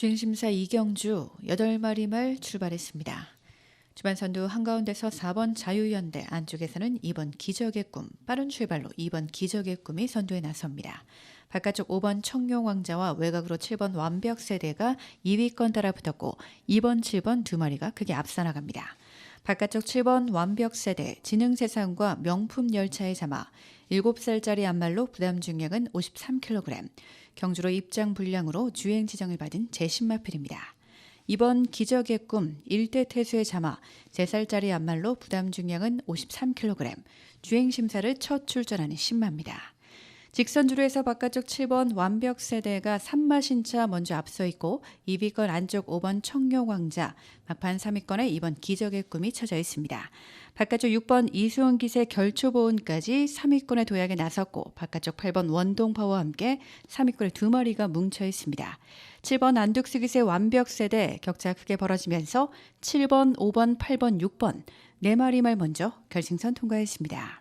주행심사 이경주 8마리 말 출발했습니다. 주반 선두 한가운데서 4번 자유연대 안쪽에서는 2번 기적의 꿈 빠른 출발로 2번 기적의 꿈이 선두에 나섭니다. 바깥쪽 5번 청룡왕자와 외곽으로 7번 완벽세대가 2위권 따라 붙었고 2번 7번 두 마리가 크게 앞서 나갑니다. 바깥쪽 7번 완벽 세대 지능 세상과 명품 열차의 자마 7살짜리 안말로 부담 중량은 53kg 경주로 입장 불량으로 주행 지정을 받은 제신마필입니다. 이번 기적의 꿈 1대 태수의 자마 3살짜리 안말로 부담 중량은 53kg 주행 심사를 첫 출전하는 신마입니다. 직선주로에서 바깥쪽 7번 완벽 세대가 3마신차 먼저 앞서 있고 2위권 안쪽 5번 청룡왕자, 막판 3위권에 2번 기적의 꿈이 쳐져 있습니다. 바깥쪽 6번 이수원 기세 결초보온까지 3위권의 도약에 나섰고 바깥쪽 8번 원동파와 함께 3위권에 두 마리가 뭉쳐 있습니다. 7번 안둑스 기세 완벽 세대 격차 크게 벌어지면서 7번, 5번, 8번, 6번 네 마리 말 먼저 결승선 통과했습니다.